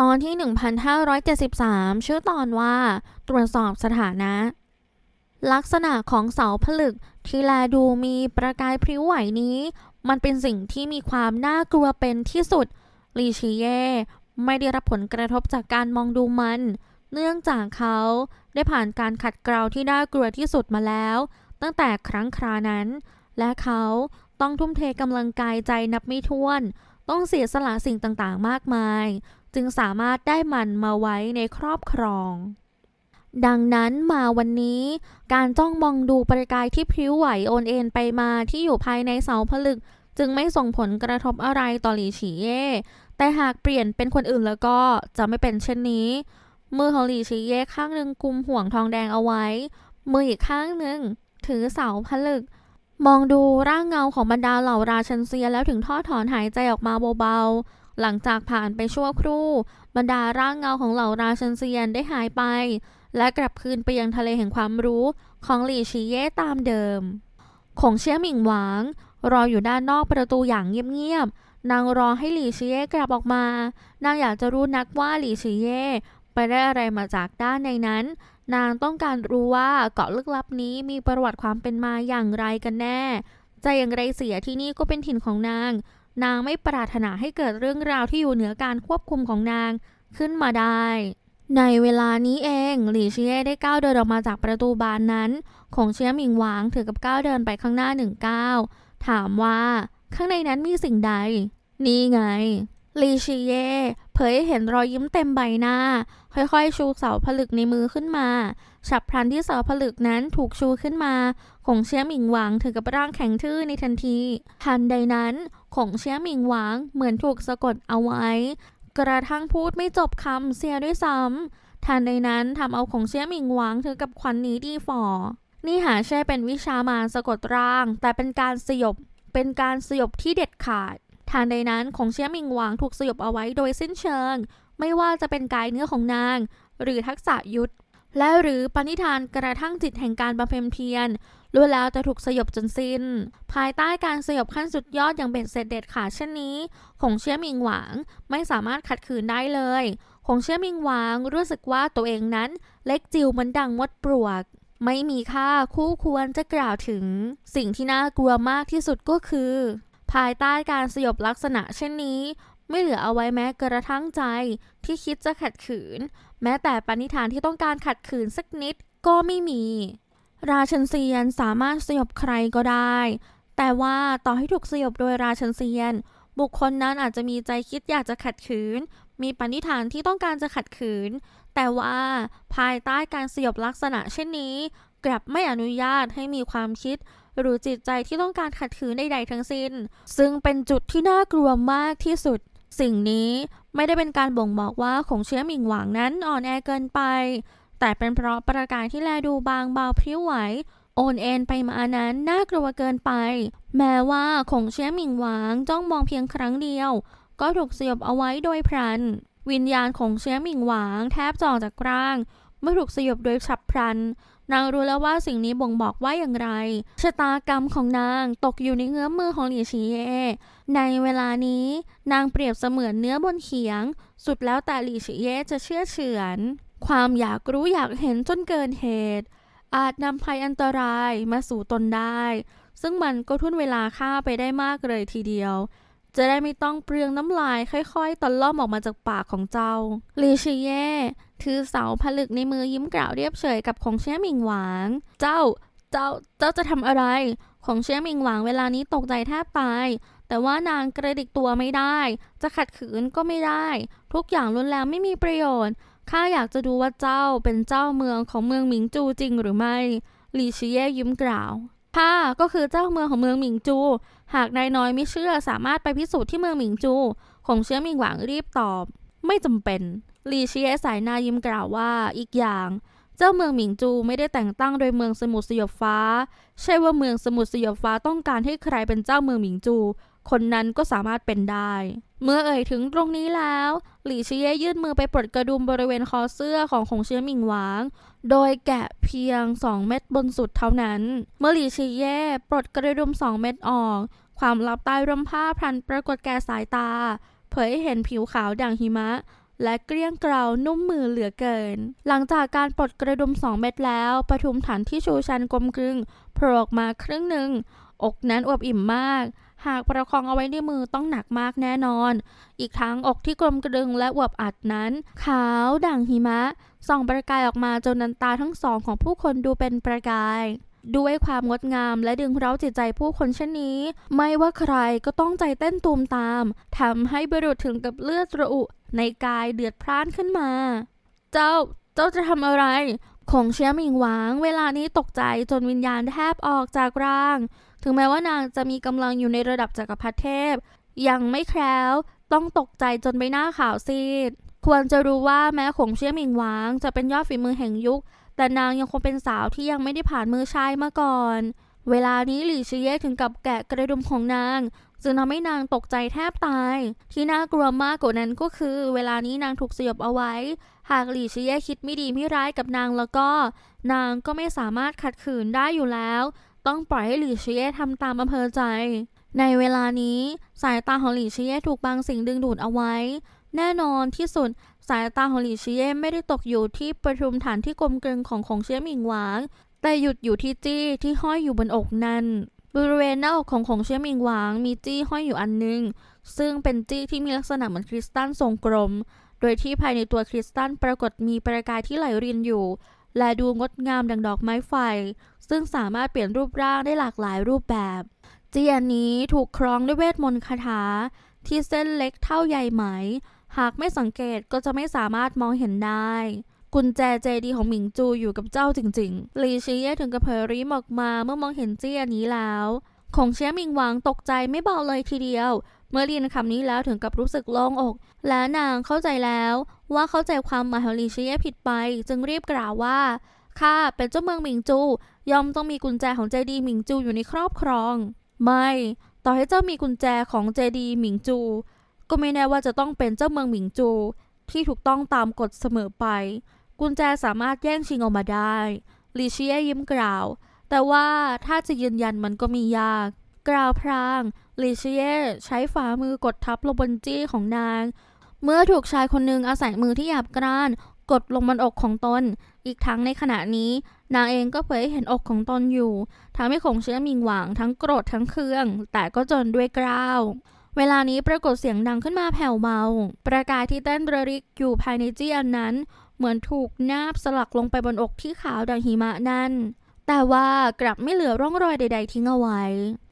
ตอนที่ 1573 ชื่อตอนว่าตรวจสอบสถานะ ลักษณะของเสาผลึกที่แลดูมีประกายพริ้วไหวนี้ มันเป็นสิ่งที่มีความน่ากลัวเป็นที่สุดลีชิเย่ไม่ได้รับผลกระทบจากการมองดูมัน เนื่องจากเขาได้ผ่านการขัดเกลาที่น่ากลัวที่สุดมาแล้ว ตั้งแต่ครั้งครานั้น และเขาต้องทุ่มเทกำลังกายใจนับไม่ถ้วน ต้องเสียสละสิ่งต่างๆ มากมาย จึงสามารถได้มันมาไว้ในครอบครอง ดังนั้นมาวันนี้ การจ้องมองดูประกายที่พริ้วไหวโอนเอ็นไปมาที่อยู่ภายในเสาผลึก จึงไม่ส่งผลกระทบอะไรต่อหลีฉีเย่แต่หากเปลี่ยนเป็นคนอื่นแล้วก็จะไม่เป็นเช่นนี้ มือของหลีฉีเย่ข้างหนึ่งกุมห่วงทองแดงเอาไว้ มืออีกข้างหนึ่งถือเสาผลึก มองดูร่างเงาของบรรดาเหล่าราชันเซียแล้วถึงทอดถอนหายใจออกมาเบาๆ หลังจากผ่านไปชั่วครู่ บรรดาร่างเงาของเหล่าราชันเซียนได้หายไป และกลับคืนไปยังทะเลแห่งความรู้ของหลี่ชีเย่ตามเดิม คงเชี่ยหมิงหวาง รออยู่ด้านนอกประตูอย่างเงียบๆ นางรอให้หลี่ชีเย่กลับออกมา นางอยากจะรู้นักว่าหลี่ชีเย่ไปได้อะไรมาจากด้านในนั้น นางต้องการรู้ว่าเกาะลึกลับนี้มีประวัติความเป็นมาอย่างไรกันแน่ ใจอย่างไรเสียที่นี่ก็เป็นถิ่นของนาง นางไม่ปรารถนาให้เกิดเรื่องราวที่อยู่เหนือการควบคุมของนางขึ้นมาได้ ในเวลานี้เองหลี่เชียได้ก้าวเดินออกมาจากประตูบานนั้น ของเชียหมิงหวางถือกับก้าวเดินไปข้างหน้าหนึ่งก้าวถามว่าข้างในนั้นมีสิ่งใด นี่ไง ลีชีเย่เผยเห็นรอยยิ้มเต็มใบหน้า ค่อยๆ ชูเสาผลึกในมือขึ้นมา ฉับพลันที่เสาผลึกนั้นถูกชูขึ้นมาคงเชียหมิงหวางถือกับร่างแข็งทื่อในทันทีทันใดนั้นคงเชียหมิงหวางเหมือนถูกสะกดเอาไว้ กระทั่งพูดไม่จบคำเสียด้วยซ้ำทันใดนั้นทำเอาคงเชียหมิงหวางถึงกับควันหนี้ดีฝ่อนี่หาใช่เป็นวิชามารสะกดร่าง แต่เป็นการสยบเป็นการสยบที่เด็ดขาด ทางใดนั้นของเชียมิงหวางถูกสยบเอาไว้โดยสิ้นเชิง ไม่ว่าจะเป็นกายเนื้อของนาง หรือทักษะยุทธและหรือปณิธานกระทั่งจิตแห่งการบำเพ็ญเพียรล้วนแล้วจะถูกสยบจนสิ้น ภายใต้การสยบขั้นสุดยอดอย่างเบ็ดเสร็จเด็ดขาดเช่นนี้ ของเชี่ยมิงหวางไม่สามารถขัดขืนได้เลยของเชี่ยมิงหวางรู้สึกว่าตัวเองนั้นเล็กจิ๋วเหมันดังมดปลวก ไม่มีค่าคู่ควรจะกล่าวถึง สิ่งที่น่ากลัวมากที่สุดก็คือ ภายใต้การสยบลักษณะเช่นนี้ ไม่เหลือเอาไว้แม้กระทั่งใจที่คิดจะขัดขืน แม้แต่ปณิธานที่ต้องการขัดขืนสักนิดก็ไม่มี ราชันเซียนสามารถสยบใครก็ได้ แต่ว่าต่อให้ถูกสยบโดยราชันเซียน บุคคลนั้นอาจจะมีใจคิดอยากจะขัดขืน มีปณิธานที่ต้องการจะขัดขืน แต่ว่าภายใต้การสยบลักษณะเช่นนี้ กลับไม่อนุญาตให้มีความคิด หรือจิตใจที่ต้องการขัดขืนใดๆทั้งสิ้น ซึ่งเป็นจุดที่น่ากลัวมากที่สุด สิ่งนี้ไม่ได้เป็นการบ่งบอกว่าของเชื้อหมิงหวางนั้นอ่อนแอเกินไป แต่เป็นเพราะประกายที่แลดูบางเบาพริ้วไหวโอนเอ็นไปมานั้นน่ากลัวเกินไป แม้ว่าคงเชี่ยหมิงหวางจ้องมองเพียงครั้งเดียว ก็ถูกสยบเอาไว้โดยพลัน วิญญาณของเชี่ยหมิงหวางแทบจออกจากร่าง เมื่อถูกสยบโดยฉับพลัน นางรู้แล้วว่าสิ่งนี้บ่งบอกว่าอย่างไร ชะตากรรมของนางตกอยู่ในเงื้อมมือของหลี่ชีเย่ในเวลานี้นางเปรียบเสมือนเนื้อบนเขียง สุดแล้วแต่หลี่ชีเย่จะเชื่อเฉือน ความอยากรู้อยากเห็นจนเกินเหตุ อาจนำภัยอันตรายมาสู่ตนได้ ซึ่งมันก็ทุ่นเวลาฆ่าไปได้มากเลยทีเดียวจะได้ไม่ต้องเปลืองน้ำลายค่อยๆตอนล่อมออกมาจากปากของเจ้าลีชิเย่ ถือเสาผลึกในมือยิ้มกล่าวเรียบเฉยกับของเชี่ยหมิงหวาง เจ้า เจ้า เจ้าจะทำอะไร ของเชี่ยหมิงหวางเวลานี้ตกใจแทบตาย แต่ว่านางกระดิกตัวไม่ได้ จะขัดขืนก็ไม่ได้ ทุกอย่างล้วนแล้วไม่มีประโยชน์ ข้าอยากจะดูว่าเจ้าเป็นเจ้าเมืองของเมืองหมิงจูจริงหรือไม่หลีชิเย่ยิ้มกล่าวข้าก็คือเจ้าเมืองของเมืองหมิงจู หากนายน้อยไม่เชื่อสามารถไปพิสูจน์ที่เมืองหมิงจูคงเชื่อหมิงหวังรีบตอบ ไม่จำเป็น หลีเชียสายนายิ้มกล่าวว่าอีกอย่าง เจ้าเมืองหมิงจูไม่ได้แต่งตั้งโดยเมืองสมุทรสยบฟ้า ใช่ว่าเมืองสมุทรสยบฟ้าต้องการให้ใครเป็นเจ้าเมืองหมิงจู คนนั้นก็สามารถเป็นได้ เมื่อเอ่ยถึงตรงนี้แล้ว หลี่เชียยื่นมือไปปลดกระดุมบริเวณคอเสื้อของคงเชียหมิงหวาง โดยแกะเพียง2เม็ดบนสุดเท่านั้น เมื่อหลี่ชีเย่ปลดกระดุม2เม็ดออก ความลับใต้ร่มผ้าพลันปรากฏแก่สายตา เผยให้เห็นผิวขาวด่างหิมะ และเกลี้ยงเกลานุ่มมือเหลือเกิน หลังจากการปลดกระดุมสองเม็ดแล้วปทุมฐานที่ชูชันกลมกลึงโผล่ออกมาครึ่งหนึ่ง อกนั้นอวบอิ่มมาก หากประคองเอาไว้ในมือต้องหนักมากแน่นอน อีกทั้งอกที่กลมกลึงและอวบอัดนั้น ขาวด่างหิมะส่องประกายออกมาจนนันตาทั้งสองของผู้คนดูเป็นประกาย ด้วยความงดงามและดึงเร้าจิตใจผู้คนเช่นนี้ ไม่ว่าใครก็ต้องใจเต้นตูมตามทำให้บรุษถึงกับเลือดระอุ ในกายเดือดพร่านขึ้นมา เจ้าเจ้าจะทำอะไรคงเชียมิงหวาง เวลานี้ตกใจจนวิญญาณแทบออกจากร่าง ถึงแม้ว่านางจะมีกำลังอยู่ในระดับจักรพรรดิเทพ ยังไม่แคล้วต้องตกใจจนใบหน้าขาวซีด ควรจะรู้ว่าแม้ขงเชียมิงหวาง จะเป็นยอดฝีมือแห่งยุค แต่นางยังคงเป็นสาวที่ยังไม่ได้ผ่านมือชายมาก่อน เวลานี้หลี่ชิเย่ถึงกับแกะกระดุมของนางจึงทำให้นางตกใจแทบตาย ที่น่ากลัวมากกว่านั้นก็คือ เวลานี้นางถูกสยบเอาไว้ หากหลี่ชิเย่คิดไม่ดีไม่ร้ายกับนางแล้วก็ นางก็ไม่สามารถขัดขืนได้อยู่แล้ว ต้องปล่อยให้หลี่ชิเย่ทำตามอำเภอใจ ในเวลานี้สายตาของหลี่ชิเย่ถูกบางสิ่งดึงดูดเอาไว้ แน่นอนที่สุดายตาของหลี่ชิเย่ไม่ได้ตกอยู่ที่ประทุมฐานที่กลมกลึงของของเชียหมิงหวาง แต่หยุดอยู่ที่จี้ที่ห้อยอยู่บนอกนั้นบริเวณหน้าอกของของเชียหมิงหวางมีจี้ห้อยอยู่อันหนึง ซึ่งเป็นจี้ที่มีลักษณะเหมือนคริสตัลทรงกลม โดยที่ภายในตัวคริสตัลปรากฏมีประกายที่ไหลรินอยู่ และดูงดงามดังดอกไม้ไฟ ซึ่งสามารถเปลี่ยนรูปร่างได้หลากหลายรูปแบบ จี้อันนี้ถูกคล้องด้วยเวทมนต์คาถาที่เส้นเล็กเท่าใยไหม หากไม่สังเกตก็จะไม่สามารถมองเห็นได้ กุญแจเจดีของหมิงจูอยู่กับเจ้าจริงๆ ลีชีเย่ถึงกับเผยริมออกมาเมื่อมองเห็นเจี้ยนี้แล้วคงเชียมิงหวังตกใจไม่เบาเลยทีเดียว เมื่อเรียนคำนี้แล้วถึงกับรู้สึกโล่งอก และนางเข้าใจแล้วว่าเข้าใจความหมายของลีชีเย่ผิดไป จึงรีบกล่าวว่าข้าเป็นเจ้าเมืองหมิงจู ย่อมต้องมีกุญแจของเจดีหมิงจูอยู่ในครอบครอง ไม่ ต่อให้เจ้ามีกุญแจของเจดีหมิงจู ก็ไม่แน่ว่าจะต้องเป็นเจ้าเมืองหมิงจู ที่ถูกต้องตามกฎเสมอไป กุญแจสามารถแย่งชิงออกมาได้ลิเชียยิ้มกล่าว แต่ว่าถ้าจะยืนยันมันก็มียาก กล่าวพรางลิเชียใช้ฝ่ามือกดทับลงบนจี้ของนาง เมื่อถูกชายคนหนึ่งอาศัยมือที่หยาบกร้าน กดลงบนอกของตน อีกทั้งในขณะนี้ นางเองก็เผยให้เห็นอกของตนอยู่ทำให้คงเชื้อมิงหวังทั้งโกรธทั้งเคือง แต่ก็จนด้วยกล้าว เวลานี้ปรากฏเสียงดังขึ้นมาแผ่วเบา ประกายที่เต้นระริกอยู่ภายในจี้อันนั้น เหมือนถูกนาบสลักลงไปบนอกที่ขาวดังหิมะนั่น แต่ว่ากลับไม่เหลือร่องรอยใด ๆ ทิ้งเอาไว้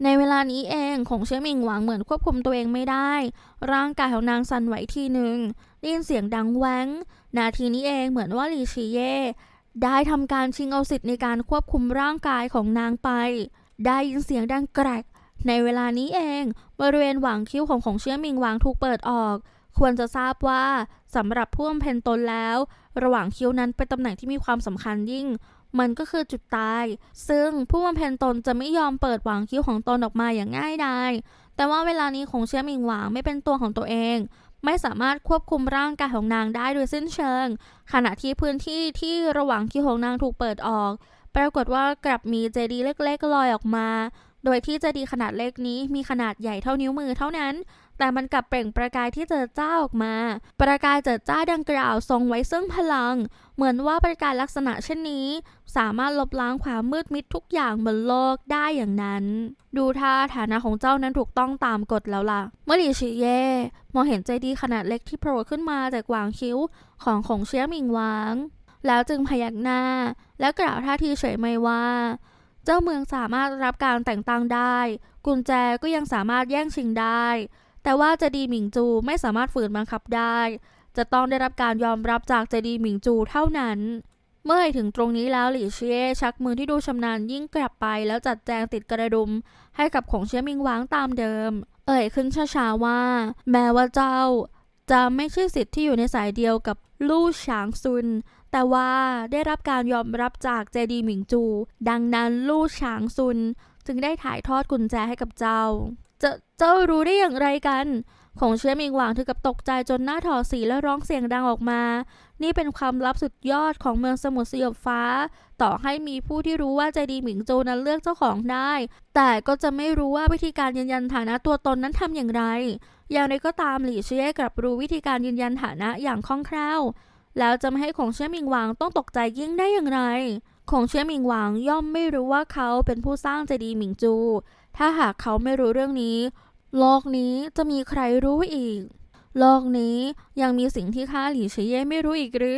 ในเวลานี้เองของเชื้อมิงหวังเหมือนควบคุมตัวเองไม่ได้ ร่างกายของนางสั่นไหวทีหนึ่งได้ยินเสียงดังแว้งนาทีนี้เองเหมือนว่าลีชีเย่ได้ทำการชิงเอาสิทธิ์ในการควบคุมร่างกายของนางไป ได้ยินเสียงดังแกรก ในเวลานี้เองบริเวณหว่างคิ้วของของเชื้อมิงหวางถูกเปิดออก ควรจะทราบว่าสำหรับผู้บำเพ็ญตนแล้ว ระหว่างคิ้วนั้นเป็นตำแหน่งที่มีความสำคัญยิ่ง มันก็คือจุดตาย ซึ่งผู้บำเพ็ญตนจะไม่ยอมเปิดหว่างคิ้วของตนออกมาอย่างง่ายดายแต่ว่าเวลานี้ของเชื้อมิงหวางไม่เป็นตัวของตัวเอง ไม่สามารถควบคุมร่างกายของนางได้โดยสิ้นเชิง ขณะที่พื้นที่ที่ระหว่างคิ้วของนางถูกเปิดออก ปรากฏว่ากลับมีเจดีย์เล็กๆลอยออกมา โดยที่เจดีย์ขนาดเล็กนี้มีขนาดใหญ่เท่านิ้วมือเท่านั้น แต่มันกลับเปล่งประกายที่เจิดจ้าออกมา ประกายเจิดจ้าดังกล่าวทรงไว้ซึ่งพลัง เหมือนว่าประกายลักษณะเช่นนี้ สามารถลบล้างความมืดมิดทุกอย่างบนโลกได้อย่างนั้น ดูท่าฐานะของเจ้านั้นถูกต้องตามกฎแล้วล่ะ เมื่อหลีชิเย่มองเห็นเจดีย์ขนาดเล็กที่โผล่ขึ้นมาจากหวางคิ้วของของเชียหมิงหวาง แล้วจึงพยักหน้า และกล่าวท่าทีเฉยไม่ว่า เจ้าเมืองสามารถรับการแต่งตั้งได้ กุญแจก็ยังสามารถแย่งชิงได้ แต่ว่าเจดีย์หมิงจูไม่สามารถฝืนบังคับได้ จะต้องได้รับการยอมรับจากเจดีย์หมิงจูเท่านั้น เมื่อถึงตรงนี้แล้วหลี่เชียชักมือที่ดูชำนาญยิ่งกลับไปแล้วจัดแจงติดกระดุม ให้กับของเชียมิงหวางตามเดิม เอ่ยขึ้นช้าๆว่า แม้ว่าเจ้า จะไม่ใช่สิทธิ์ที่อยู่ในสายเดียวกับลู่ฉางซุน แต่ว่าได้รับการยอมรับจากเจดีหมิงจู ดังนั้นลู่ฉางซุน จึงได้ถ่ายทอดกุญแจให้กับเจ้าจะเจ้ารู้ได้อย่างไรกันคงเชื่อมิงหวางถึงกับตกใจจนหน้าถอดสีและร้องเสียงดังออกมา นี่เป็นความลับสุดยอดของเมืองสมุทรสยบฟ้า ต่อให้มีผู้ที่รู้ว่าใจดีหมิงโจนั้นเลือกเจ้าของได้ แต่ก็จะไม่รู้ว่าวิธีการยืนยันฐานะตัวตนนั้นทำอย่างไร อย่างไรก็ตามหลี่เชี่ยกลับรู้วิธีการยืนยันฐานะอย่างคล่องแคล่ว แล้วจะไม่ให้คงเชื่อมิงหวางต้องตกใจยิ่งได้อย่างไรคงเชื่อมิงหวางย่อมไม่รู้ว่าเขาเป็นผู้สร้างใจดีหมิงจู ถ้าหากเขาไม่รู้เรื่องนี้ โลกนี้จะมีใครรู้อีก โลกนี้ยังมีสิ่งที่ข้าหลี่เชเย่ไม่รู้อีกหรือ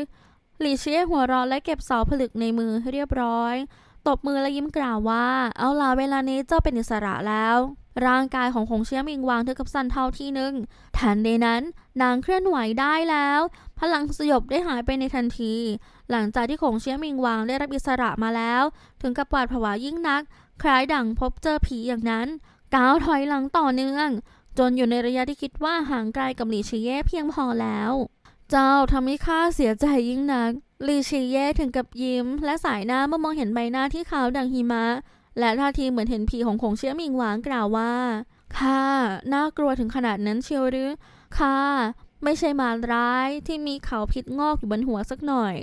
หลี่เชเย่หัวเราะและเก็บเสาผลึกในมือให้เรียบร้อย ตบมือและยิ้มกล่าวว่า เอาล่ะเวลานี้เจ้าเป็นอิสระแล้วร่างกายของคงเชี่ยมิงวางถึงกับสันเท่าที่หนึ่งทันใดนั้น นางเคลื่อนไหวได้แล้ว พลังสยบได้หายไปในทันที หลังจากที่คงเชียมิงวางได้รับอิสระมาแล้ว ถึงกับหวาดผวายิ่งนัก คล้ายดั่งพบเจอผีอย่างนั้น ก้าวถอยหลังต่อเนื่อง จนอยู่ในระยะที่คิดว่าห่างไกลกับหลีชีเย่เพียงพอแล้ว เจ้าทำให้ข้าเสียใจยิ่งนักหลีชีเย่ถึงกับยิ้ม และสายหน้าเมื่อมองเห็นใบหน้าที่ขาวดังหิมะ และท่าทีเหมือนเห็นผีของคงเชียมิงหวางกล่าวว่าข้าน่ากลัวถึงขนาดนั้นเชียวหรือข้า ไม่ใช่มารร้ายที่มีเขาพิษงอกอยู่บนหัวสักหน่อย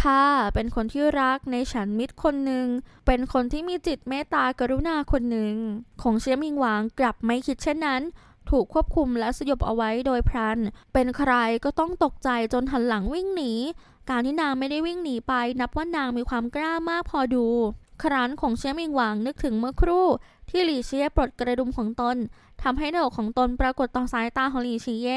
ข้าเป็นคนที่รักในฉันมิตรคนหนึ่ง เป็นคนที่มีจิตเมตตากรุณาคนหนึ่งคงเชี่ยมิงหวางกลับไม่คิดเช่นนั้น ถูกควบคุมและสยบเอาไว้โดยพลัน เป็นใครก็ต้องตกใจจนหันหลังวิ่งหนี การที่นางไม่ได้วิ่งหนีไป นับว่านางมีความกล้ามากพอดู ครั้นของเชี่ยมิงหวางนึกถึงเมื่อครู่ ที่หลี่เชียปลดกระดุมของตนทำให้หน้าอกของตนปรากฏต่อสายตาของหลี่ชีย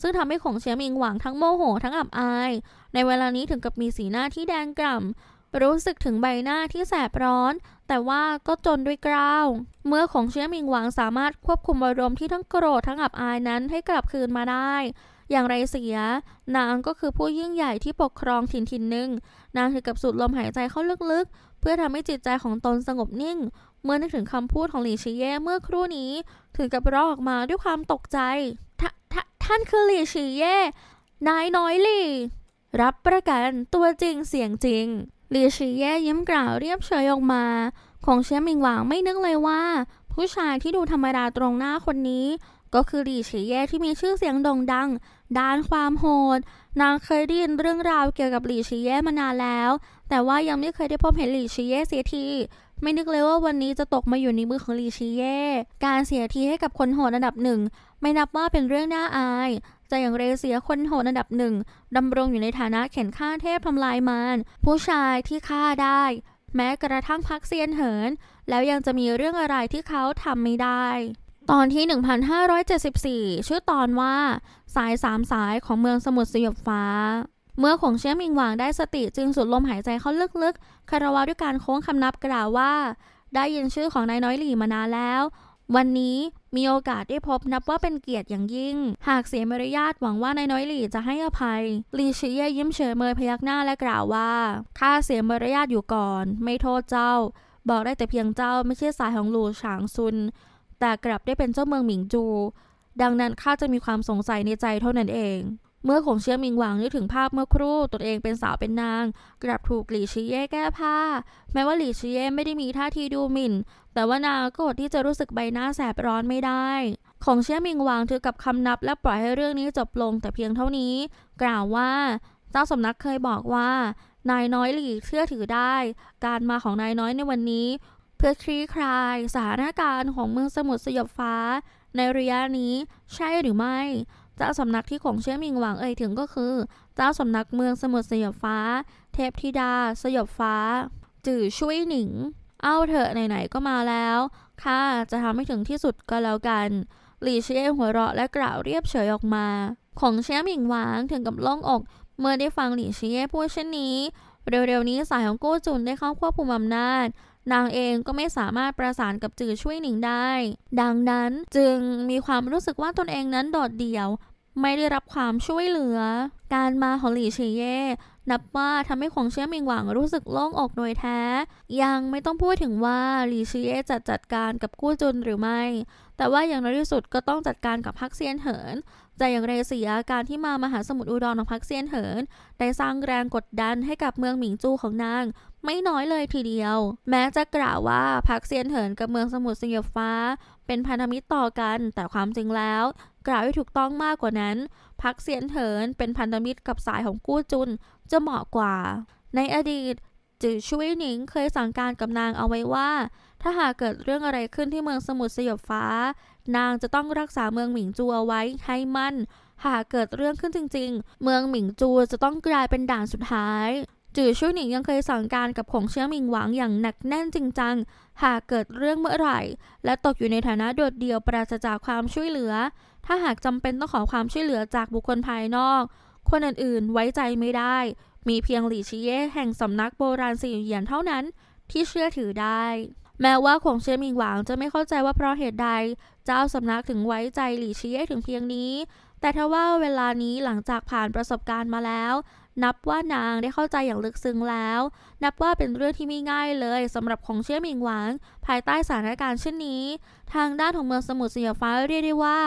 ซึ่งทำให้ของเชียมิงหวางทั้งโมโหทั้งอับอาย ในเวลานี้ถึงกับมีสีหน้าที่แดงกล่ำรู้สึกถึงใบหน้าที่แสบร้อน แต่ว่าก็จนด้วยกล้าว เมื่อของเชียมิงหวังสามารถควบคุมอารมณ์ที่ทั้งโกรธทั้งอับอายนั้นให้กลับคืนมาได้อย่างไรเสีย นางก็คือผู้ยิ่งใหญ่ที่ปกครองถิ่นถิ่นหนึ่ง นางถึงกับสูดลมหายใจเข้าลึกๆ เพื่อทำให้จิตใจของตนสงบนิ่ง เมื่อนึกถึงคำพูดของหลีชีเย่เมื่อครู่นี้ถึงกับร้องออกมาด้วยความตกใจททท่านคือหลีชีเย่นายน้อยหลี่ รับประกันตัวจริงเสียงจริงหลีชีเย่ยิ้มกล่าวเรียบเฉยออกมาคงเชียมิงหวางไม่นึกเลยว่า ผู้ชายที่ดูธรรมดาตรงหน้าคนนี้ ก็คือหลีชีเย่ที่มีชื่อเสียงโด่งดัง ด้านความโหด นางเคยได้ยินเรื่องราวเกี่ยวกับหลี่ชีเย่มานานแล้ว แต่ว่ายังไม่เคยได้พบเห็นหลี่ชีเย่เสียที ไม่นึกเลยว่าวันนี้จะตกมาอยู่ในมือของหลี่ชีเย่ การเสียทีให้กับคนโหดอันดับหนึ่ง ไม่นับว่าเป็นเรื่องน่าอายจะอย่างเรเสียคนโหดอันดับหนึ่งดำรงอยู่ในฐานะเข็นฆ่าเทพทำลายมารผู้ชายที่ฆ่าได้ แม้กระทั่งพักเซียนเหิน แล้วยังจะมีเรื่องอะไรที่เขาทำไม่ได้ ตอนที่ 1574 ชื่อตอนว่า สายสามสายของเมืองสมุทรสยบฟ้า เมื่อขงเชี่ยมิงหวางได้สติจึงสูดลมหายใจเข้าลึกๆ คารวะด้วยการโค้งคำนับกล่าวว่า ได้ยินชื่อของนายน้อยหลี่มานานแล้ว วันนี้มีโอกาสได้พบนับว่าเป็นเกียรติอย่างยิ่ง หากเสียมารยาทหวังว่านายน้อยหลี่จะให้อภัยหลี่ชิเย่ยิ้มเฉยเมยพยักหน้าและกล่าวว่าข้าเสียมารยาทอยู่ก่อน ไม่โทษเจ้า บอกได้แต่เพียงเจ้าไม่ใช่สายของหลู่ฉางซุน แต่กลับได้เป็นเจ้าเมืองหมิงจู ดังนั้นข้าจะมีความสงสัยในใจเท่านั้นเอง เมื่อขงเชี่ยมิงหวังนึกถึงภาพเมื่อครู่ตนเองเป็นสาวเป็นนาง กลับถูกหลี่ชิเย่แก้ผ้า แม้ว่าหลี่ชิเย่ไม่ได้มีท่าทีดูหมิ่น แต่ว่านางก็อดที่จะรู้สึกใบหน้าแสบร้อนไม่ได้ของเชี่ยมิงหวางถือกับคำนับและปล่อยให้เรื่องนี้จบลงแต่เพียงเท่านี้ กล่าวว่า เจ้าสำนักเคยบอกว่า นายน้อยหลี่เชื่อถือได้ การมาของนายน้อยในวันนี้ เพื่อคลี่คลายสถานการณ์ของเมืองสมุทรสยบฟ้า ในระยะนี้ใช่หรือไม่ เจ้าสำนักที่ของเชี่ยมิงหวังเอ่ยถึงก็คือ เจ้าสำนักเมืองสมุทรสยบฟ้า เทพธิดา สยบฟ้า จื่อช่วยหนิง เอาเถอะไหนๆก็มาแล้วข้าจะทำให้ถึงที่สุดก็แล้วกันหลี่เชี่ยหัวเราะและกล่าวเรียบเฉยออกมา ของเชี่ยมิงหวางถึงกับล่องอก เมื่อได้ฟังหลี่เชี่ยพูดเช่นนี้เร็วๆนี้สายของกู้จุนได้เข้าควบคุมอำนาจ นางเองก็ไม่สามารถประสานกับจือช่วยหนิงได้ ดังนั้นจึงมีความรู้สึกว่าตนเองนั้นโดดเดี่ยว ไม่ได้รับความช่วยเหลือ การมาของหลี่เชเย่นับว่าทำให้ของเชี่ยมิงหวังรู้สึกโล่งอกโดยแท้ ยังไม่ต้องพูดถึงว่าหลี่เชเย่จะจัดการกับกู้จุนหรือไม่ แต่ว่าอย่างน้อยที่สุดก็ต้องจัดการกับพักเซียนเหินแต่อย่างไรเสียการที่มามหาสมุทรอุดรของพักเซียนเหิน ได้สร้างแรงกดดันให้กับเมืองหมิงจูของนาง ไม่น้อยเลยทีเดียว แม้จะกล่าวว่าพักเซียนเหินกับเมืองสมุทรสยบฟ้า เป็นพันธมิตรต่อกันแต่ความจริงแล้ว กล่าวให้ถูกต้องมากกว่านั้น พักเซียนเถินเป็นพันธมิตรกับสายของกู้จุนจะเหมาะกว่า ในอดีตจือช่วยหนิงเคยสั่งการกับนางเอาไว้ว่า ถ้าหากเกิดเรื่องอะไรขึ้นที่เมืองสมุทรสยบฟ้า นางจะต้องรักษาเมืองหมิงจูเอาไว้ให้มั่นหากเกิดเรื่องขึ้นจริง ๆ เมืองหมิงจูจะต้องกลายเป็นด่านสุดท้าย จือช่วยหนิงยังเคยสั่งการกับขงเชื้อหมิงหวังอย่างหนักแน่นจริงจัง หากเกิดเรื่องเมื่อไหร่ และตกอยู่ในฐานะโดดเดี่ยวปราศจากความช่วยเหลือ ถ้าหากจำเป็นต้องขอความช่วยเหลือจากบุคคลภายนอก คนอื่นๆไว้ใจไม่ได้ มีเพียงหลี่ชิเย่แห่งสำนักโบราณสี่เหยียนเท่านั้น ที่เชื่อถือได้ แม้ว่าขงเชื้อหมิงหวังจะไม่เข้าใจว่าเพราะเหตุใด เจ้าสำนักถึงไว้ใจหลี่ชิเย่ถึงเพียงนี้แต่ถ้าว่าเวลานี้หลังจากผ่านประสบการณ์มาแล้ว นับว่านางได้เข้าใจอย่างลึกซึ้งแล้ว นับว่าเป็นเรื่องที่ไม่ง่ายเลยสำหรับของเชื่อหมิงหวังภายใต้สถานการณ์เช่นนี้ ทางด้านของเมืองสมุทรสยฟ้าเรียกได้ว่า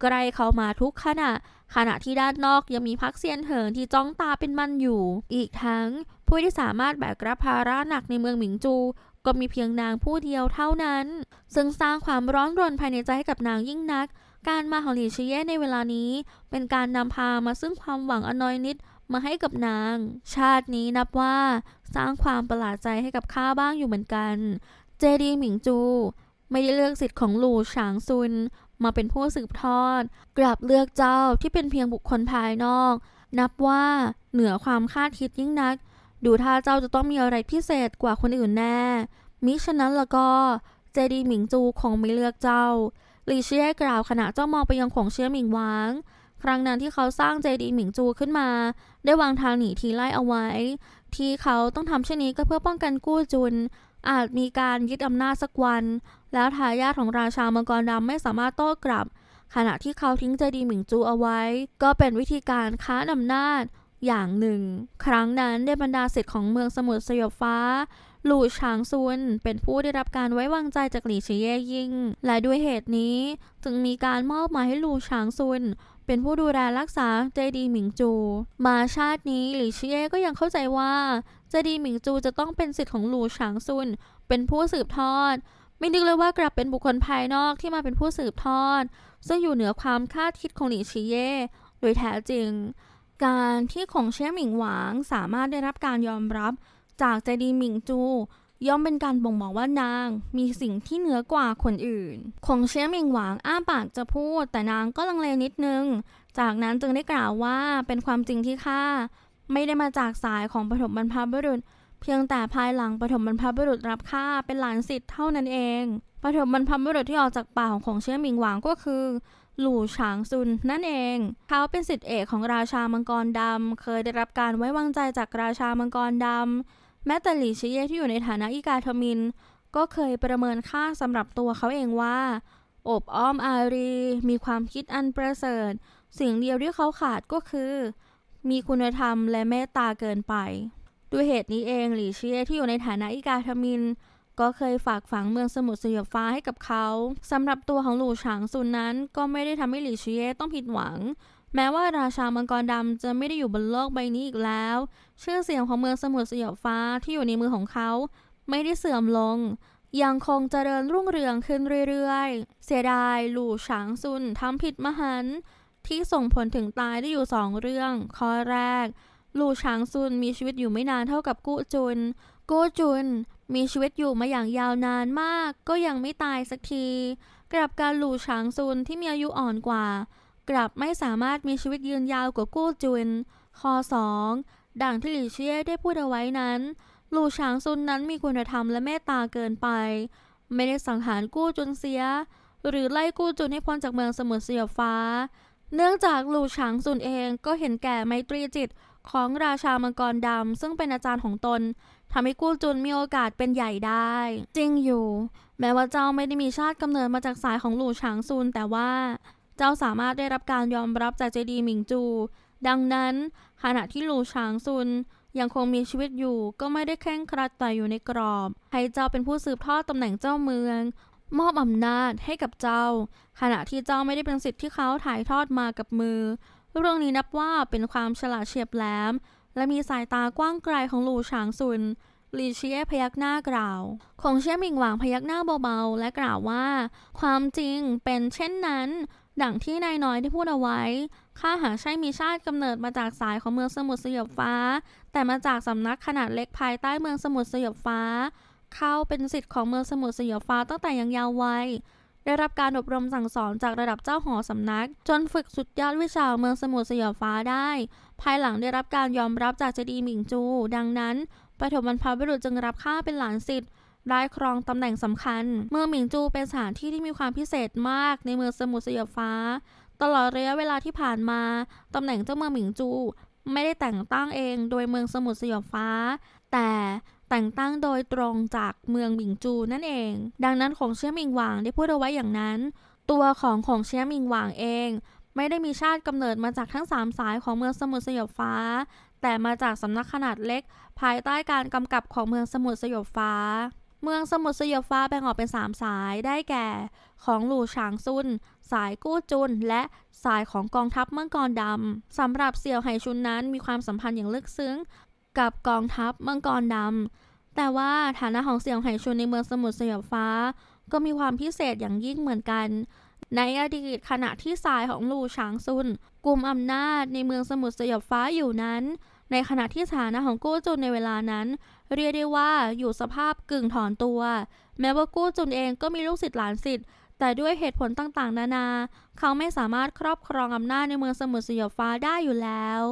ใกล้เข้ามาทุกขณะ ขณะที่ด้านนอกยังมีพักเซียนเหินที่จ้องตาเป็นมันอยู่ อีกทั้ง ผู้ที่สามารถแบกรับภาระหนักในเมืองหมิงจูก็มีเพียงนางผู้เดียวเท่านั้น ซึ่งสร้างความร้อนรนภายในใจให้กับนางยิ่งนัก การมาของหลี่ชิเย่ในเวลานี้ เป็นการนำพามาซึ่งความหวังอนอยนิด มาให้กับนาง ชาตินี้นับว่าสร้างความประหลาดใจให้กับข้าบ้างอยู่เหมือนกัน เจดีหมิงจู ไม่ได้เลือกสิทธิ์ของหลู่ฉางซุน มาเป็นผู้สืบทอด กลับเลือกเจ้าที่เป็นเพียงบุคคลภายนอก นับว่าเหนือความคาดคิดยิ่งนัก ดูท่าเจ้าจะต้องมีอะไรพิเศษกว่าคนอื่นแน่ มิฉะนั้นล้วก็เจดีหมิงจูคงไม่เลือกเจ้าลีเชี่ยกล่าวขณะเจ้ามองไปยังของเชื้อหมิงหวาง ครั้งนั้นที่เขาสร้างเจดีหมิงจูขึ้นมา ได้วางทางหนีทีไล่เอาไว้ ที่เขาต้องทำเช่นนี้ก็เพื่อป้องกันกู้จุน อาจมีการยึดอำนาจสักวัน แล้วทายาทของราชามังกรดำไม่สามารถโต้กลับ ขณะที่เขาทิ้งเจดีหมิงจูเอาไว้ ก็เป็นวิธีการค้านอำนาจอย่างหนึ่ง ครั้งนั้นได้บรรดาสิทธิ์ของเมืองสมุทรสยบฟ้า หลู่ฉางซุน เป็นผู้ได้รับการไว้วางใจจากหลี่ชิเย่ยิ่ง และด้วยเหตุนี้จึงมีการมอบหมายให้หลู่ฉางซุน เป็นผู้ดูแลรักษาเจดีหมิงจู มาชาตินี้หลี่ชิเย่ก็ยังเข้าใจว่าเจดีหมิงจูจะต้องเป็นสิทธิ์ของหลู่ฉางซุน เป็นผู้สืบทอด ไม่นึกเลยว่ากลับเป็นบุคคลภายนอกที่มาเป็นผู้สืบทอด ซึ่งอยู่เหนือความคาดคิดของหลี่ชิเย่โดยแท้จริงการที่ของเชี่ยหมิงหวางสามารถได้รับการยอมรับ จากเจดีหมิงจู ย่อมเป็นการบ่งบอกว่านาง มีสิ่งที่เหนือกว่าคนอื่น คงเชี่ยหมิงหวางอ้าปากจะพูด แต่นางก็ลังเลนิดนึง จากนั้นจึงได้กล่าวว่าเป็นความจริงที่ข้าไม่ได้มาจากสายของปฐมบรรพบุรุษ เพียงแต่ภายหลังปฐมบรรพบุรุษรับข้าเป็นหลานสิทธิ์เท่านั้นเองปฐมบรรพบุรุษที่ออกจากป่าของของเชี่ยหมิงหวางก็คือหลู่ฉางซุนนั่นเอง เขาเป็นสิทธิเอกของราชามังกรดำ เคยได้รับการไว้วางใจจากราชามังกรดำ แม้แต่หลีชิเย่ที่อยู่ในฐานะอิกาทมิน ก็เคยประเมินค่าสำหรับตัวเขาเองว่า อบอ้อมอารี มีความคิดอันประเสริฐ สิ่งเดียวที่เขาขาดก็คือ มีคุณธรรมและเมตตาเกินไป ด้วยเหตุนี้เองหลีชิเย่ที่อยู่ในฐานะอิกาทมิน ก็เคยฝากฝังเมืองสมุทรสยบฟ้าให้กับเขาสำหรับตัวของหลู่ฉางซุนนั้น ก็ไม่ได้ทำให้หลีชิเย่ต้องผิดหวัง แม้ว่าราชามังกรดำจะไม่ได้อยู่บนโลกใบนี้อีกแล้ว ชื่อเสียงของเมืองสมุทรสยบฟ้าที่อยู่ในมือของเขา ไม่ได้เสื่อมลง ยังคงเจริญรุ่งเรืองขึ้นเรื่อยๆ เสียดายหลู่ฉางซุนทำผิดมหันต์ที่ส่งผลถึงตายได้อยู่สองเรื่อง ข้อแรก หลู่ฉางซุนมีชีวิตอยู่ไม่นานเท่ากับกู้จุน กู้จุนมีชีวิตอยู่มาอย่างยาวนานมาก ก็ยังไม่ตายสักที กลับการหลู่ฉางซุนที่มีอายุอ่อนกว่า กลับไม่สามารถมีชีวิตยืนยาวกว่ากู้จุนข้อ 2 ดังที่หลี่เชี่ยได้พูดเอาไว้นั้น หลู่ฉางซุนนั้นมีคุณธรรมและเมตตาเกินไป ไม่ได้สังหารกู้จุนเสีย หรือไล่กู้จุนให้พ้นจากเมืองสมุทรสยบฟ้า เนื่องจากหลู่ฉางซุนเองก็เห็นแก่ไมตรีจิตของราชามังกรดำซึ่งเป็นอาจารย์ของตนทำให้กู้จุนมีโอกาสเป็นใหญ่ได้ จริงอยู่ แม้ว่าเจ้าไม่ได้มีชาติกำเนิดมาจากสายของหลู่ฉางซุนแต่ว่า เจ้าสามารถได้รับการยอมรับจากเจดีหมิงจู ดังนั้นขณะที่หลู่ฉางซุนยังคงมีชีวิตอยู่ก็ไม่ได้แข่งครัดแต่อยู่ในกรอบ ให้เจ้าเป็นผู้สืบทอดตำแหน่งเจ้าเมือง มอบอำนาจให้กับเจ้า ขณะที่เจ้าไม่ได้เป็นสิทธิ์ที่เขาถ่ายทอดมากับมือ เรื่องนี้นับว่าเป็นความฉลาดเฉียบแหลม และมีสายตากว้างไกลของหลู่ฉางซุนลีเชียพยักหน้ากล่าว คงเชี่ยมิงหวางพยักหน้าเบาๆ และกล่าวว่า ความจริงเป็นเช่นนั้น ดังที่นายน้อยได้พูดเอาไว้ ข้าหาใช่มีชาติกำเนิดมาจากสายของเมืองสมุทรสยบฟ้า แต่มาจากสำนักขนาดเล็กภายใต้เมืองสมุทรสยบฟ้า เข้าเป็นสิทธิ์ของเมืองสมุทรสยบฟ้าตั้งแต่ยังเยาว์วัย ได้รับการอบรมสั่งสอนจากระดับเจ้าหอสำนัก จนฝึกสุดยอดวิชาเมืองสมุทรสยบฟ้าได้ ภายหลังได้รับการยอมรับจากเจดีย์หมิงจู ดังนั้นปฐมบรรพบุรุษจึงรับข้าเป็นหลานสิทธิ์ ได้ครองตำแหน่งสำคัญ เมืองหมิงจูเป็นสถานที่ที่มีความพิเศษมากในเมืองสมุทรสยบฟ้า ตลอดระยะเวลาที่ผ่านมาตำแหน่งเจ้าเมืองหมิงจู ไม่ได้แต่งตั้งเองโดยเมืองสมุทรสยบฟ้า แต่แต่งตั้งโดยตรงจากเมืองหมิงจูนั่นเอง ดังนั้นของเชี่ยหมิงหวางได้พูดเอาไว้อย่างนั้น ตัวของของเชี่ยหมิงหวางเอง ไม่ได้มีชาติกำเนิดมาจากทั้งสามสายของเมืองสมุทรสยบฟ้า แต่มาจากสำนักขนาดเล็ก ภายใต้การกำกับของเมืองสมุทรสยบฟ้า เมืองสมุทรสยบฟ้าแบ่งออกเป็นสามสายได้แก่ ของหลู่ฉางซุน สายกู้จุน และสายของกองทัพมังกรดำสำหรับเสี่ยวไหชุนนั้นมีความสัมพันธ์อย่างลึกซึ้ง กับกองทัพมังกรดำแต่ว่าฐานะของเสี่ยวไหชุนในเมืองสมุทรสยบฟ้า ก็มีความพิเศษอย่างยิ่งเหมือนกันในอดีตขณะที่สายของหลู่ฉางซุนกลุ่มอำนาจในเมืองสมุทรสยบฟ้าอยู่นั้น ในขณะที่ฐานะของกู้จุนในเวลานั้น เรียกได้ว่าอยู่สภาพกึ่งถอนตัว แม้ว่ากู้จุนเองก็มีลูกศิษย์หลานศิษย์แต่ด้วยเหตุผลต่างๆ นานา เขาไม่สามารถครอบครองอำนาจในเมืองสมุทรสยบฟ้าได้อยู่แล้ว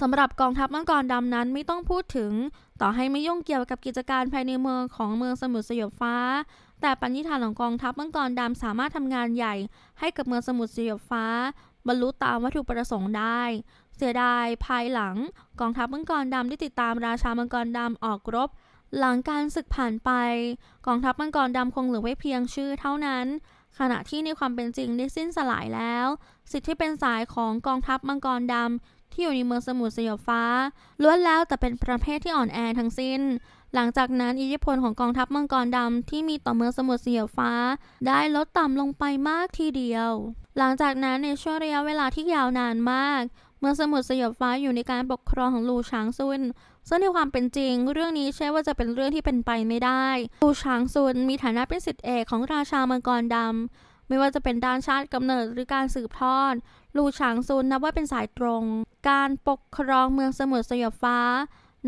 สำหรับกองทัพมังกรดำนั้นไม่ต้องพูดถึง ต่อให้ไม่ยุ่งเกี่ยวกับกิจการภายในเมืองของเมืองสมุทรสยบฟ้า แต่ปณิธานของกองทัพมังกรดำสามารถทำงานใหญ่ ให้กับเมืองสมุทรสยบฟ้า บรรลุตามวัตถุประสงค์ได้ สียดายภายหลังกองทัพมังกรดำได้ติดตามราชามังกรดำออกรบ หลังการศึกผ่านไป กองทัพมังกรดำคงเหลือไว้เพียงชื่อเท่านั้น ขณะที่ในความเป็นจริงได้สิ้นสลายแล้ว สิทธิ์ที่เป็นสายของกองทัพมังกรดำที่อยู่ในเมืองสมุทรสยบฟ้าล้วนแล้วแต่เป็นประเภทที่อ่อนแอทั้งสิ้น หลังจากนั้นอิทธิพลของกองทัพมังกรดำที่มีต่อเมืองสมุทรสยบฟ้า ได้ลดต่ำลงไปมากทีเดียว หลังจากนั้นในช่วงระยะเวลาที่ยาวนานมาก เมืองสมุทรสยบฟ้าอยู่ในการปกครองของลูชางซุนซึ่งในความเป็นจริง เรื่องนี้ใช่ว่าจะเป็นเรื่องที่เป็นไปไม่ได้ ลูชางซุนมีฐานะเป็นสิทธิเอกของราชามังกรดำไม่ว่าจะเป็นด้านชาติกำเนิดหรือการสืบทอด ลูชางซุนนับว่าเป็นสายตรง การปกครองเมืองสมุทรสยบฟ้า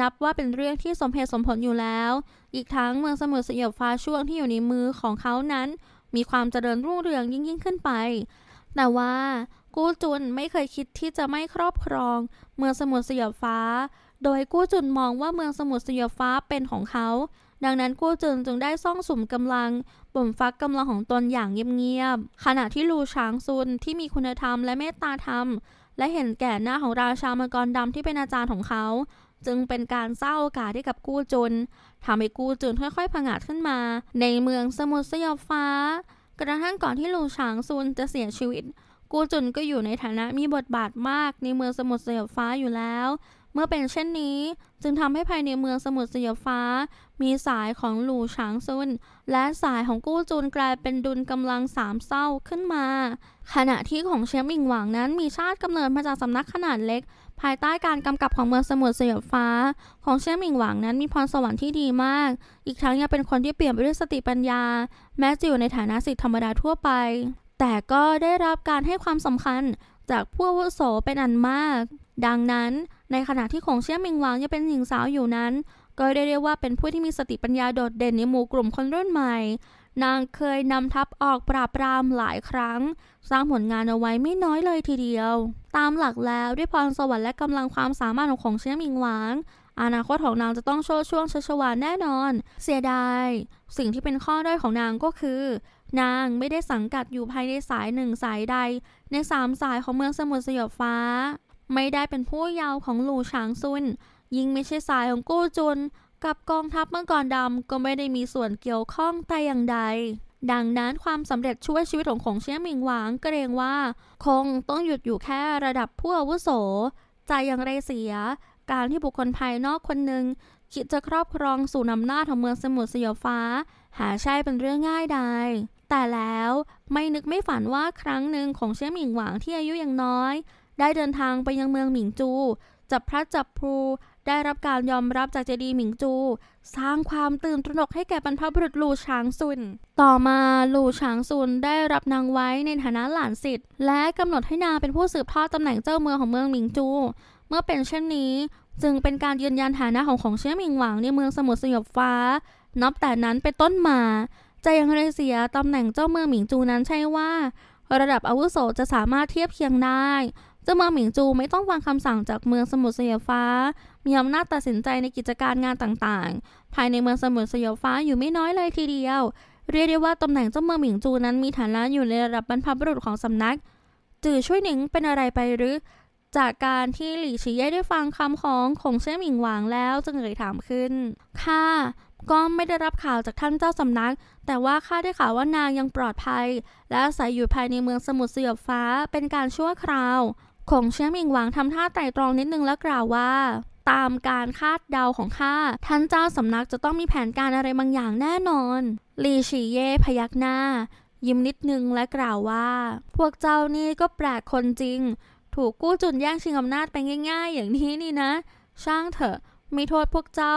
นับว่าเป็นเรื่องที่สมเหตุสมผลอยู่แล้ว อีกทั้งเมืองสมุทรสยบฟ้าช่วงที่อยู่ในมือของเขานั้น มีความเจริญรุ่งเรืองยิ่งยิ่งขึ้นไป แต่ว่า กู้จุนไม่เคยคิดที่จะไม่ครอบครอง เมืองสมุทรสยบฟ้า โดยกู้จุนมองว่าเมืองสมุทรสยบฟ้าเป็นของเขา ดังนั้นกู้จุนจึงได้ซ่องสุมกำลังบ่มฟักกำลังของตนอย่างเงียบๆ ขณะที่ลูช้างซุนที่มีคุณธรรมและเมตตาธรรม และเห็นแก่หน้าของราชามังกรดำที่เป็นอาจารย์ของเขา จึงเป็นการสร้างโอกาสให้กับกู้จุนทำให้กู้จุนค่อยๆผงาดขึ้นมา ในเมืองสมุทรสยบฟ้ากระทั่งก่อนที่ลูช้างซุนจะเสียชีวิต กูจุนก็อยู่ในฐานะมีบทบาทมากในเมืองสมุทรสยบฟ้าอยู่แล้ว เมื่อเป็นเช่นนี้จึงทำให้ภายในเมืองสมุทรสยบฟ้า มีสายของหลู่ฉางซุน และสายของกู้จุนกลายเป็นดุลกำลังสามเศร้าขึ้นมา ขณะที่ของเชียงอิงหวางนั้นมีชาติกำเนิดมาจากสำนักขนาดเล็ก ภายใต้การกำกับของเมืองสมุทรสยบฟ้า ของเชียงอิงหวางนั้นมีพรสวรรค์ที่ดีมาก อีกทั้งยังเป็นคนที่เปลี่ยนไปด้วยสติปัญญา แม้จะอยู่ในฐานะสิทธิธรรมดาทั่วไป แต่ก็ได้รับการให้ความสำคัญจากผู้อาวุโสเป็นอันมาก ดังนั้นในขณะที่ของเชี่ยมิงหวางยังเป็นหญิงสาวอยู่นั้น ก็ได้เรียกว่าเป็นผู้ที่มีสติปัญญาโดดเด่นในหมู่กลุ่มคนรุ่นใหม่ นางเคยนำทัพออกปราบปรามหลายครั้ง สร้างผลงานเอาไว้ไม่น้อยเลยทีเดียว ตามหลักแล้วด้วยพรสวรรค์และกำลังความสามารถของของเชี่ยมิงหวางอนาคตของนางจะต้องโชดช่วงชัชวานแน่นอน เสียดาย สิ่งที่เป็นข้อด้อยของนางก็คือ นางไม่ได้สังกัดอยู่ภายในสายหนึ่งสายใด ในสามสายของเมืองสมุทรสยบฟ้า ไม่ได้เป็นผู้เยาว์ของหลู่ฉางซุน ยิ่งไม่ใช่สายของกู้จุน กับกองทัพมังกรดำก็ไม่ได้มีส่วนเกี่ยวข้องแต่อย่างใด ดังนั้นความสำเร็จช่วยชีวิตของของเชี่ยหมิงหวางเกรงว่า คงต้องหยุดอยู่แค่ระดับผู้อาวุโสใจอย่างไรเสีย การที่บุคคลภายนอกคนหนึ่งคิดจะครอบครองสู่นำหน้าของเมืองสมุทรสยบฟ้า หาใช่เป็นเรื่องง่ายดาย แต่แล้วไม่นึกไม่ฝันว่าครั้งหนึ่งของเชี่ยหมิงหวางที่อายุยังน้อย ได้เดินทางไปยังเมืองหมิงจู จับพลัดจับพลูได้รับการยอมรับจากเจดีหมิงจู สร้างความตื่นตระหนกให้แก่บรรพบุรุษลู่ช้างซุน ต่อมาลู่ช้างซุนได้รับนางไว้ในฐานะหลานสิทธิ์ และกำหนดให้นางเป็นผู้สืบทอดตำแหน่งเจ้าเมืองของเมืองหมิงจู เมื่อเป็นเช่นนี้ จึงเป็นการยืนยันฐานะของของเชี่ยหมิงหวังในเมืองสมุทรสยบฟ้า นับแต่นั้นเป็นต้นมา จะยังไรเสียตำแหน่งเจ้าเมืองหมิงจูนั้นใช่ว่า ระดับอาวุโสจะสามารถเทียบเคียงได้ เจ้าเมืองหมิงจูไม่ต้องฟังคำสั่งจากเมืองสมุทรสยฟ้า มีอำนาจตัดสินใจในกิจการงานต่างๆ ภายในเมืองสมุทรสยฟ้าอยู่ไม่น้อยเลยทีเดียว เรียกได้ว่าตำแหน่งเจ้าเมืองหมิงจูนั้นมีฐานะอยู่ในระดับบรรพบุรุษของสำนัก จื่อช่วยหนิงเป็นอะไรไปหรือ จากการที่หลี่ฉีเย่ได้ฟังคำของคงเช่หมิงหวางแล้วจึงเอ่ยถามขึ้นค่ะ ก็ไม่ได้รับข่าวจากท่านเจ้าสำนัก แต่ว่าข้าได้ข่าวว่านางยังปลอดภัย และอาศัยอยู่ภายในเมืองสมุทรเสยบฟ้าเป็นการชั่วคราวคงเชี่ยมิงหวางทำท่าไต่ตรองนิดนึงแล้วกล่าวว่า ตามการคาดเดาของข้าท่านเจ้าสำนักจะต้องมีแผนการอะไรบางอย่างแน่นอนลีฉีเย่พยักหน้า ยิ้มนิดนึงและกล่าวว่า พวกเจ้านี่ก็แปลกคนจริง ถูกกู้จุนแย่งชิงอำนาจไปง่าย ๆ อย่างนี้นี่นะ ช่างเถอะไม่โทษพวกเจ้า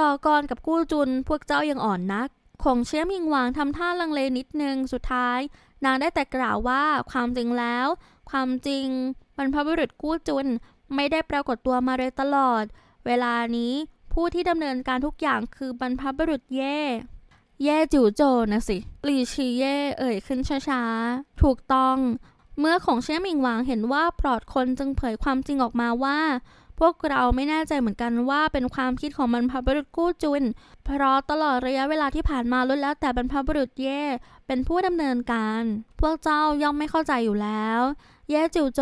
ต่อกรกับกู้จุน พวกเจ้ายังอ่อนนัก คงเชี่ยมิงหวางทำท่าลังเลนิดนึง สุดท้าย นางได้แต่กล่าวว่าความจริงแล้ว ความจริงบรรพบุรุษกู้จุนไม่ได้ปรากฏตัวมาโดยตลอด เวลานี้ผู้ที่ดำเนินการทุกอย่างคือบรรพบุรุษเย่ เย่จิ๋วโจนะสิหลี่ชีเย่เอ่ยขึ้นช้าๆ ถูกต้อง เมื่อของเชี่ยหมิงหวางเห็นว่าปลอดคนจึงเผยความจริงออกมาว่า พวกเราไม่แน่ใจเหมือนกันว่าเป็นความคิดของบรรพบุรุษกู้จุน เพราะตลอดระยะเวลาที่ผ่านมาล้วนแล้วแต่บรรพบุรุษเย่เป็นผู้ดำเนินการ พวกเจ้าย่อมไม่เข้าใจอยู่แล้ว เย่จิวโจ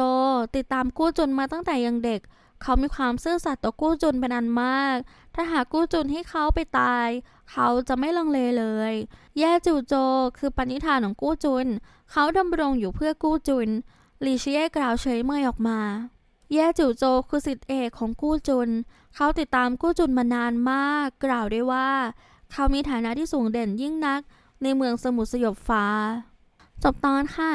ติดตามกู้จุนมาตั้งแต่ยังเด็ก เขามีความซื่อสัตย์ต่อกู้จุนเป็นอันมาก ถ้าหากกู้จุนให้เขาไปตาย เขาจะไม่ลังเลเลย แย่จิวโจ คือปณิธานของกู้จุน เขาดำรงอยู่เพื่อกู้จุนลีเชียกล่าวเฉยเมยออกมา แย่จิวโจคือสิทธิเอกของกู้จุน เขาติดตามกู้จุนมานานมาก กล่าวได้ว่า เขามีฐานะที่สูงเด่นยิ่งนัก ในเมืองสมุทรสยบฟ้า จบตอนค่ะ